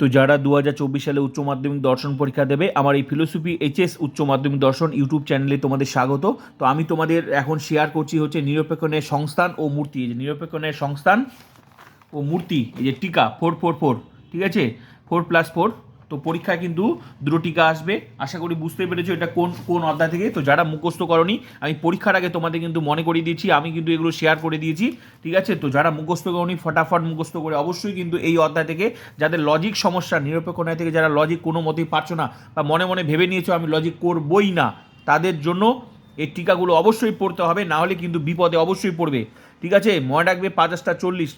তো যারা দু হাজার চব্বিশ সালে উচ্চ মাধ্যমিক দর্শন পরীক্ষা দেবে, আমার এই ফিলোসফি এইচএস উচ্চ মাধ্যমিক দর্শন ইউটিউব চ্যানেলে তোমাদের স্বাগত। তো আমি তোমাদের এখন শেয়ার করছি হচ্ছে নিরপেক্ষণের সংস্থান ও মূর্তি। এই যে নিরপেক্ষণের সংস্থান ও মূর্তি, এই যে টিকা ফোর ফোর ফোর ঠিক আছে? ফোর প্লাস ফোর তো পরীক্ষায় কিন্তু দুটো টিকা আসবে। আশা করি বুঝতে পেরেছ এটা কোন কোন অধ্যায় থেকে। তো যারা মুখস্থ করনি, আমি পরীক্ষার আগে তোমাদের কিন্তু মনে করিয়ে দিয়েছি, আমি কিন্তু এগুলো শেয়ার করে দিয়েছি, ঠিক আছে? তো যারা মুখস্থ করনি, ফটাফট মুখস্থ করে অবশ্যই কিন্তু এই অধ্যায় থেকে, যাদের লজিক সমস্যা, নিরপেক্ষ ন্যায় থেকে যারা লজিক কোনো মতেই পারছ না বা মনে মনে ভেবে নিয়েছো আমি লজিক করবই না, তাদের জন্য এই টিকাগুলো অবশ্যই পড়তে হবে, না হলে কিন্তু বিপদে অবশ্যই পড়বে, ঠিক আছে? মনে রাখবে পাঁচ হাজার চল্লিশ।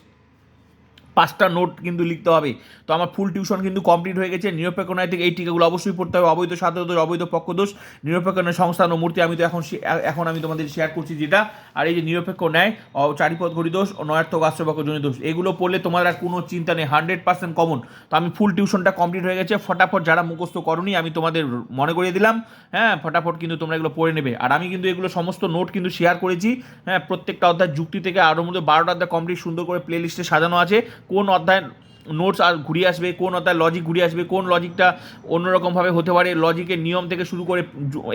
পাঁচটা নোট কিন্তু লিখতে হবে। তো আমার ফুল টিউশন কিন্তু কমপ্লিট হয়ে গেছে। নিরপেক্ষ ন্যায় থেকে এই টিকাগুলো অবশ্যই পড়তে হবে। অবৈধ দোষ অবৈধ পক্ষদোষ নিরপেক্ষ ন্যায় সংস্থান ও মূর্তি আমি তো এখন এখন আমি তোমাদের শেয়ার করছি যেটা। আর এই যে নিরপেক্ষ ন্যায় ও চারিপদ ঘড়ি দোষ ও নয়ার্থক আশ্রবাক্য জনিত দোষ, এগুলো পড়লে তোমার আর কোনো চিন্তা নেই। হান্ড্রেড পার্সেন্ট কমন তো আমি ফুল টিউশনটা কমপ্লিট হয়ে গেছে। ফটাফট যারা মুখস্থ করনি, আমি তোমাদের মনে করিয়ে দিলাম। হ্যাঁ ফটাফট কিন্তু তোমরা এগুলো পড়ে নেবে। আর আমি কিন্তু এগুলো সমস্ত নোট কিন্তু শেয়ার করেছি। হ্যাঁ প্রত্যেকটা অধ্যায় যুক্তি থেকে আরও মধ্যে বারোটা অধ্যায় কমপ্লিট সুন্দর করে প্লে লিস্টে সাজানো আছে। কোন অধ্যায় নোটস আর ঘুরিয়ে আসবে, কোন অধ্যায় লজিক ঘুরিয়ে আসবে, কোন লজিকটা অন্যরকমভাবে হতে পারে লজিকের নিয়ম থেকে শুরু করে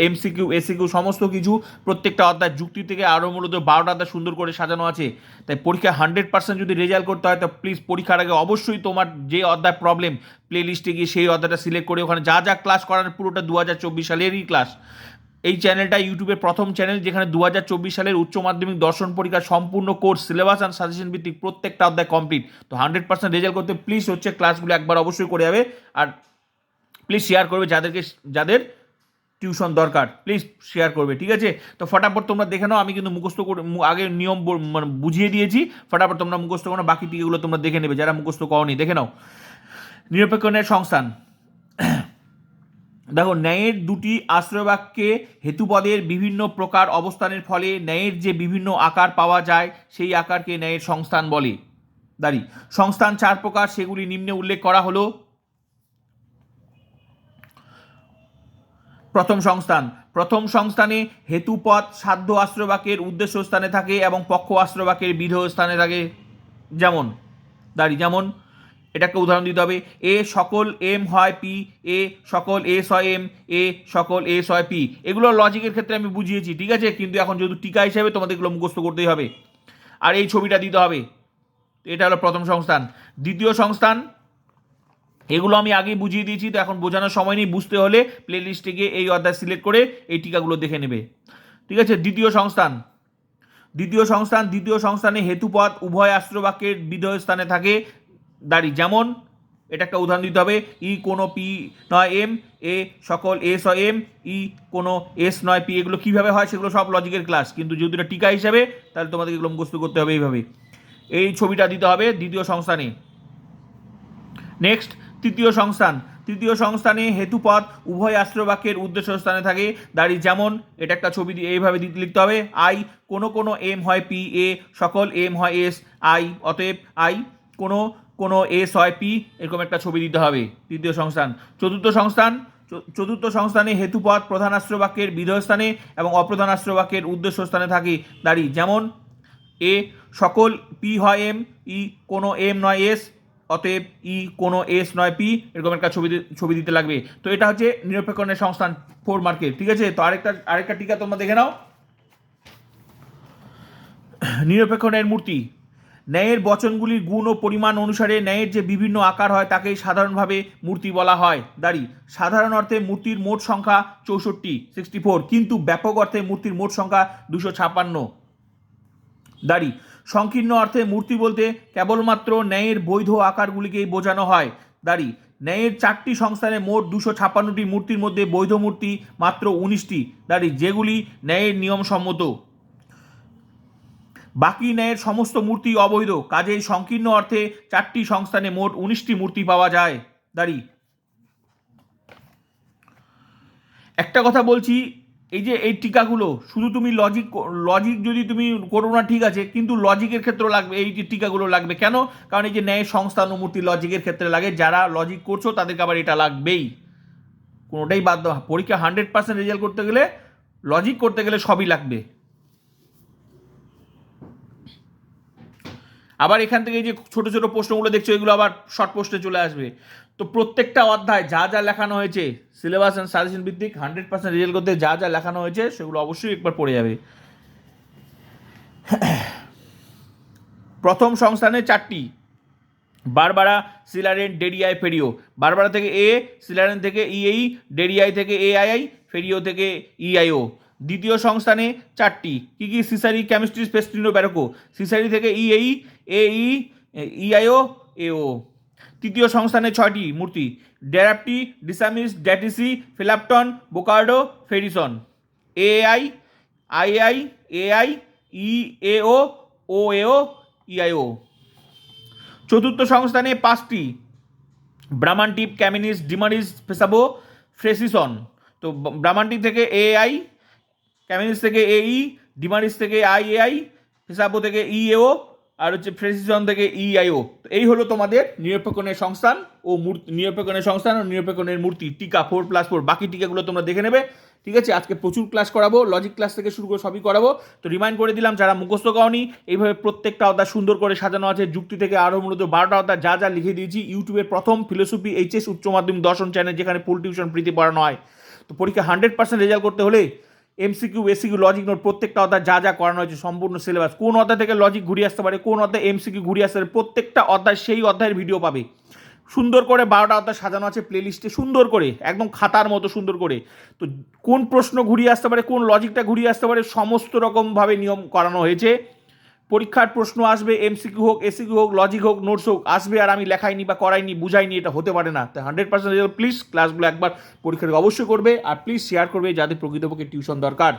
এমসিকিউ এসিকিউ সমস্ত কিছু প্রত্যেকটা অধ্যায় যুক্তি থেকে আরও মূলত বারোটা অধ্যায় সুন্দর করে সাজানো আছে। তাই পরীক্ষা হান্ড্রেড পার্সেন্ট যদি রেজাল্ট করতে হয়, তো প্লিজ পরীক্ষার আগে অবশ্যই তোমার যে অধ্যায় প্রবলেম প্লে লিস্টে গিয়ে সেই অধ্যায়টা সিলেক্ট করে ওখানে যা যা ক্লাস করার পুরোটা দু হাজার চব্বিশ সালেরই ক্লাস এই চ্যানেলটা ইউটিউবের প্রথম চ্যানেল, যেখানে দু হাজার চব্বিশ সালের উচ্চ মাধ্যমিক দর্শন পরীক্ষার সম্পূর্ণ কোর্স সিলেবাস অ্যান্ড সাজেশন ভিত্তিক প্রত্যেকটা অধ্যায় কমপ্লিট তো হান্ড্রেড পার্সেন্ট রেজাল্ট করতে প্লিজ হচ্ছে ক্লাসগুলো একবার অবশ্যই করে যাবে আর প্লিজ শেয়ার করবে যাদেরকে, যাদের টিউশন দরকার প্লিজ শেয়ার করবে, ঠিক আছে? তো ফটাফট তোমরা দেখে নাও, আমি কিন্তু মুখস্থ করে আগে নিয়ম মানে বুঝিয়ে দিয়েছি, ফটাফট তোমরা মুখস্থ করো, বাকি টিকাগুলো তোমরা দেখে নেবে, যারা মুখস্থ করনি, দেখে নাও। নিরপেক্ষ সংস্থান। দেখো, ন্যায়ের দুটি আশ্রয়বাক্যে হেতুপদের বিভিন্ন প্রকার অবস্থানের ফলে ন্যায়ের যে বিভিন্ন আকার পাওয়া যায়, সেই আকারকে ন্যায়ের সংস্থান বলে। দাঁড়ি, সংস্থান চার প্রকার, সেগুলি নিম্নে উল্লেখ করা হলো। প্রথম সংস্থান, প্রথম সংস্থানে হেতুপদ সাধ্য আশ্রয়বাক্যের উদ্দেশ্য স্থানে থাকে এবং পক্ষ আশ্রয়বাক্যের বিধেয় স্থানে থাকে। যেমন, দাঁড়ি, যেমন এটাকে উদাহরণ দিতে হবে। এ সকল এম হয় পি, এ সকল এস হয় এম, এ সকল এস হয় পি। এগুলো লজিকের ক্ষেত্রে আমি বুঝিয়েছি, ঠিক আছে? কিন্তু এখন যেহেতু টিকা হিসেবে তোমাদের এগুলো মুখস্থ করতেই হবে। আর এই ছবিটা দিতে হবে। এটা হলো প্রথম সংস্থান। দ্বিতীয় সংস্থান, এগুলো আমি আগেই বুঝিয়ে দিয়েছি, তো এখন বোঝানোর সময় নেই। বুঝতে হলে প্লে লিস্টে গিয়ে এই অধ্যায় সিলেক্ট করে এই টিকাগুলো দেখে নেবে। ঠিক আছে? দ্বিতীয় সংস্থান। দ্বিতীয় সংস্থান, দ্বিতীয় সংস্থানে হেতুপদ উভয় আশ্রবাক্যের বিধেয় স্থানে থাকে। দাঁড়ি, যেমন এটা একটা উদাহরণ দিতে হবে, ই কোনো পি নয় এম, এ সকল এস হয় এম, ই কোনো এস নয় পি, এগুলো কীভাবে হয় সেগুলো সব লজিকের ক্লাস কিন্তু যদি এটা টিকা হিসাবে, তাহলে তোমাদের এগুলো মুখস্থ করতে হবে এইভাবে। এই ছবিটা দিতে হবে দ্বিতীয় সংস্থানে। নেক্সট তৃতীয় সংস্থান। তৃতীয় সংস্থানে হেতুপদ উভয় আশ্রবাক্যের উদ্দেশ্য স্থানে থাকে। দাঁড়ি, যেমন এটা একটা ছবি দিয়ে এইভাবে দিতে লিখতে হবে, আই, কোনো কোনো এম হয় পি, এ, সকল এম হয় এস, আই, অতএব আই, কোনো কোনো এস হয় পি এরকম একটা ছবি দিতে হবে, তৃতীয় সংস্থান। চতুর্থ সংস্থান চতুর্থ সংস্থানে হেতুপথ প্রধান আশ্রবাক্যের বিধেয় স্থানে এবং অপ্রধান আশ্রবাক্যের উদ্দেশ্য স্থানে থাকে দাঁড়ি। যেমন, এ সকল পি হয় এম, ই কোনো এম নয় এস, অতএব ই কোনো এস নয় পি, এরকম একটা ছবি ছবি দিতে লাগবে। তো এটা হচ্ছে নিরপেক্ষণের সংস্থান ফোর মার্কেট ঠিক আছে? তো আরেকটা আরেকটা টিকা তোমরা দেখে নাও। নিরপেক্ষণের মূর্তি ন্যায়ের বচনগুলির গুণ ও পরিমাণ অনুসারে ন্যায়ের যে বিভিন্ন আকার হয়, তাকেই সাধারণভাবে মূর্তি বলা হয়। দাঁড়ি, সাধারণ অর্থে মূর্তির মোট সংখ্যা চৌষট্টি সিক্সটি ফোর কিন্তু ব্যাপক অর্থে মূর্তির মোট সংখ্যা দুশো ছাপ্পান্ন। দাড়ি, সংকীর্ণ অর্থে মূর্তি বলতে কেবলমাত্র ন্যায়ের বৈধ আকারগুলিকেই বোঝানো হয়। দাড়ি, ন্যায়ের চারটি সংস্থানে মোট দুশো ছাপ্পান্নটি মূর্তির মধ্যে বৈধ মূর্তি মাত্র উনিশটি। দাড়ি, যেগুলি ন্যায়ের নিয়ম সম্মত বাকি ন্যায়ের সমস্ত মূর্তি অবৈধ। কাজেই সংকীর্ণ অর্থে চারটি সংস্থানে মোট উনিশটি মূর্তি পাওয়া যায়। দাঁড়ি। একটা কথা বলছি, এই যে এই টিকাগুলো, শুধু তুমি লজিক লজিক যদি তুমি করো না, ঠিক আছে, কিন্তু লজিকের ক্ষেত্রে লাগবে, এই যে টিকাগুলো লাগবে। কেন? কারণ এই যে ন্যায় সংস্থান মূর্তি লজিকের ক্ষেত্রে লাগে, যারা লজিক করছ, তাদেরকে আবার এটা লাগবেই। কোনোটাই বাদ পরীক্ষা হান্ড্রেড পার্সেন্ট রেজাল্ট করতে গেলে লজিক করতে গেলে সবই লাগবে। আবার এখান থেকে যে ছোট ছোট প্রশ্নগুলো দেখছ, এগুলো আবার শর্ট পোস্টে চলে আসবে। তো প্রত্যেকটা অধ্যায় যা যা লেখানো হয়েছে সিলেবাস অ্যান্ড সাজেশন ভিত্তিক হান্ড্রেড পার্সেন্ট রেজাল্ট করতে যা যা লেখানো হয়েছে, সেগুলো অবশ্যই একবার পড়ে যাবে। প্রথম সংস্থানে চারটি বারবারা সিলারেন ডেরিয়াই ফেরিও বারবারা থেকে এ সিলারেন থেকে ইএই ডেরিয়াই থেকে এআইআই ফেরিও থেকে ইআইও দ্বিতীয় সংস্থানে চারটি। কি কি সিসারি কেমিস্ট্রি স্পেস্টিনো ব্যারোকো? সিসারি থেকে ইএই এই ইআইও এও তৃতীয় সংস্থানে ছয়টি মূর্তি। Darapti Disamis Datisi Felapton Bocardo Ferison AI II AI E AO O AO ইআইও চতুর্থ সংস্থানে পাঁচটি। ব্রাহ্মান্টিপ ক্যামিনিস ডিমারিস ফেসাবো ফ্রেসিসন তো ব্রাহ্মান্টিপ থেকে এআই ক্যামিনিস থেকে এই ডিমারিস থেকে আইএআই ফেসাবো থেকে ইএও আর হচ্ছে ফ্রেসিসন থেকে ইআইও তো এই হলো তোমাদের নিরপেক্ষণের সংস্থান ও মূর্তি, নিরপেক্ষণের সংস্থান ও নিরপেক্ষণের মূর্তি। টিকা ফোর প্লাস ফোর বাকি টিকাগুলো তোমরা দেখে নেবে। ঠিক আছে? আজকে প্রচুর ক্লাস করাবো লজিক ক্লাস থেকে শুরু করে সবই করাবো। তো রিমাইন্ড করে দিলাম, যারা মুখস্থ কওনি এইভাবে প্রত্যেকটা অধ্যায় সুন্দর করে সাজানো আছে। যুক্তি থেকে আরও মূলত বারোটা অধ্যায়, যা যা লিখে দিয়েছি ইউটিউবের প্রথম ফিলোসফি এইচএস উচ্চ মাধ্যমিক দর্শন চ্যানেল যেখানে ফুল টিউশন প্রীতি পড়ানো হয়। তো পরীক্ষা হান্ড্রেড পার্সেন্ট রেজাল্ট করতে হলে এমসিকিউ এসিকিউ লজিক নোট প্রত্যেকটা অধ্যায় যা যা করানো হয়েছে, সম্পূর্ণ সিলেবাস কোন অধ্যায় থেকে লজিক ঘুরিয়ে আসতে পারে, কোন অধ্যায় এমসিকিউ ঘুরিয়ে আসতে পারে, প্রত্যেকটা অধ্যায় সেই অধ্যায়ের ভিডিও পাবে। সুন্দর করে বারোটা অধ্যায় সাজানো আছে প্লেলিস্টে সুন্দর করে, একদম খাতার মতো সুন্দর করে। তো কোন প্রশ্ন ঘুরিয়ে আসতে পারে, কোন লজিকটা ঘুরিয়ে আসতে পারে, সমস্ত রকমভাবে নিয়ম করানো হয়েছে। পরীক্ষার প্রশ্ন আসবে এমসিকিউ হোক এসিকিউ হোক লজিক হোক নোটস হোক, আসবে আর আমি লেখাইনি বা করাইনি, বুঝাইনি, এটা হতে পারে না। তাই হান্ড্রেড পার্সেন্ট প্লিজ ক্লাসগুলো একবার পরীক্ষার অবশ্যই করবে আর প্লিজ শেয়ার করবে যাদের প্রকৃতপক্ষে টিউশন দরকার।